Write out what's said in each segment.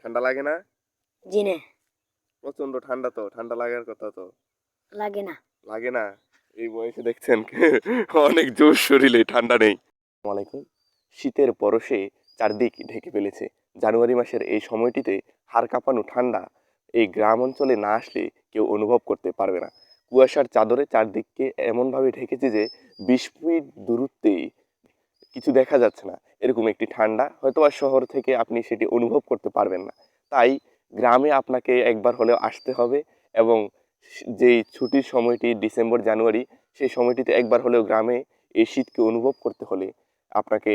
ঠান্ডা লাগে না? জি না। প্রচণ্ড ঠান্ডা তো ঠান্ডা লাগার কথা তো। লাগে না। লাগে না? এই বয়সে দেখছেন অনেক জোর শরীরে ঠান্ডা নেই। আলাইকুম। শীতের পরশে চারদিক ঢেকে ফেলেছে। জানুয়ারি মাসের এই সময়টিতে হাড় কাঁপানো ঠান্ডা এই গ্রাম অঞ্চলে না আসলে কেউ অনুভব করতে পারবে না। কুয়াশার চাদরে চারদিককে এমনভাবে ঢেকেছে যে বিশ ফিট দূরত্বেই কিছু দেখা যাচ্ছে না। এরকম একটি ঠান্ডা, হয়তোবা শহর থেকে আপনি সেটি অনুভব করতে পারবেন না। তাই গ্রামে আপনাকে একবার হলেও আসতে হবে এবং যেই ছুটির সময়টি ডিসেম্বর, জানুয়ারি, সেই সময়টিতে একবার হলেও গ্রামে এই শীতকে অনুভব করতে হলে আপনাকে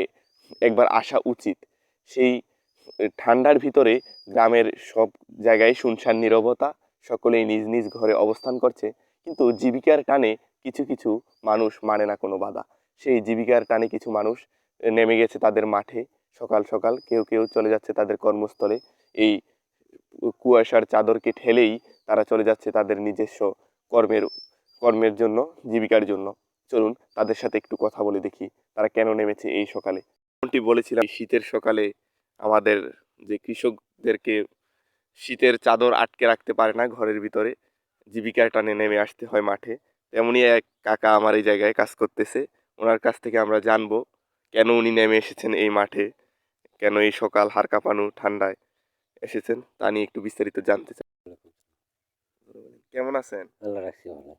একবার আসা উচিত। সেই ঠান্ডার ভিতরে গ্রামের সব জায়গায় শুনশান নীরবতা, সকলেই নিজ নিজ ঘরে অবস্থান করছে। কিন্তু জীবিকার টানে কিছু কিছু মানুষ মানে না কোনো বাধা। সেই জীবিকার টানে কিছু মানুষ নেমে গেছে তাদের মাঠে সকাল সকাল। কেউ কেউ চলে যাচ্ছে তাদের কর্মস্থলে। এই কুয়াশার চাদরকে ঠেলেই তারা চলে যাচ্ছে তাদের নিজস্ব কর্মের কর্মের জন্য, জীবিকার জন্য। চলুন তাদের সাথে একটু কথা বলে দেখি তারা কেন নেমেছে এই সকালে। যেমনটি বলেছিলাম, শীতের সকালে আমাদের যে কৃষকদেরকে শীতের চাদর আটকে রাখতে পারে না ঘরের ভিতরে, জীবিকার টানে নেমে আসতে হয় মাঠে। তেমনই এক কাকা আমার এই জায়গায় কাজ করতেছে। ওনার কাছ থেকে আমরা জানব কেন উনি নেমে এসেছেন এই মাঠে কেন এই সকাল হাড় কাঁপানো ঠান্ডায় এসেছেন তা নিয়ে একটু বিস্তারিত জানতে চাই। কেমন আছেন? আল্লাহ রাখছি ভালো।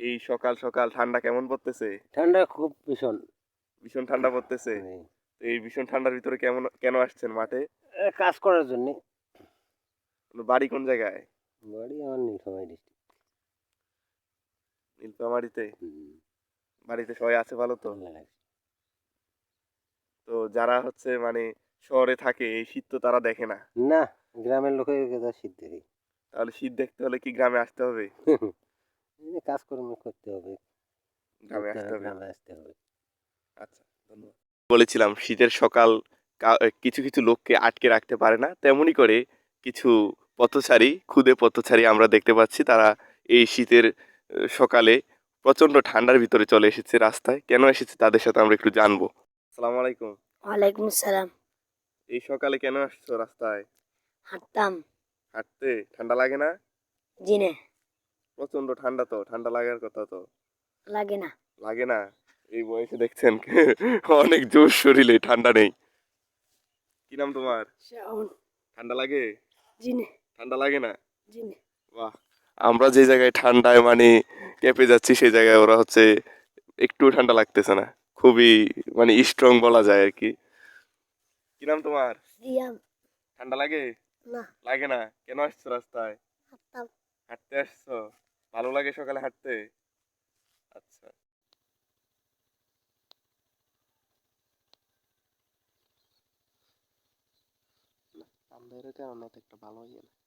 এই সকাল সকাল ঠান্ডা কেমন পড়তেছে? ঠান্ডা খুব ভীষণ। ভীষণ ঠান্ডা পড়তেছে? এই, ভীষণ ঠান্ডার ভিতরে কেমন কেন আসছেন মাঠে? কাজ করার জন্য। বাড়ি কোন জায়গায়? বাড়ি আমার নীলফামারী ডিস্ট্রিক্ট নীলফামারিতে? বাড়িতে সবাই আছে ভালো তো? তো যারা হচ্ছে মানে শহরে থাকে এই শীত তো তারা দেখে না। না গ্রামের লোকের শীত দেখে। তাহলে শীত দেখতে হলে কি গ্রামে আসতে হবে? কাজকর্ম করতে হবে। গ্রামে আসতে হবে, গ্রামে আসতে হবে। আচ্ছা ধন্যবাদ। বলেছিলাম শীতের সকাল কিছু কিছু লোককে আটকে রাখতে পারে না। তেমনি করে কিছু পথচারী খুদে পথচারী আমরা দেখতে পাচ্ছি তারা এই শীতের সকালে প্রচণ্ড ঠান্ডার ভিতরে চলে এসেছে রাস্তায়। কেন এসেছে তাদের সাথে আমরা একটু জানব। আসসালামু আলাইকুম। ওয়ালাইকুম আসসালাম এই সকালে কেন আসছো রাস্তায়? হাঁটতাম। হাঁটতে? ঠান্ডা লাগে না? জি না। প্রচণ্ড ঠান্ডা তো ঠান্ডা লাগার কথা তো। লাগে না। লাগে না? এই বয়সে দেখছেন অনেক জোর শরীরে ঠান্ডা নেই। কি নাম তোমার? শাওন। ঠান্ডা লাগে? জি না। ঠান্ডা লাগে না? জি না। বাহ। আমরা যে জায়গায় ঠান্ডায় মানে কেঁপে যাচ্ছি সেই জায়গায় ওরা হচ্ছে একটু ঠান্ডা লাগতেছে না। খুবই মানে স্ট্রং বলা যায় আর কি। কি নাম তোমার? ঠান্ডা লাগে? না। লাগে না? কেন আসছো রাস্তায়? হাঁটতে আসছো? ভালো লাগে সকালে হাঁটতে? আচ্ছা। ঠান্ডা একটা ভালো ইয়ে না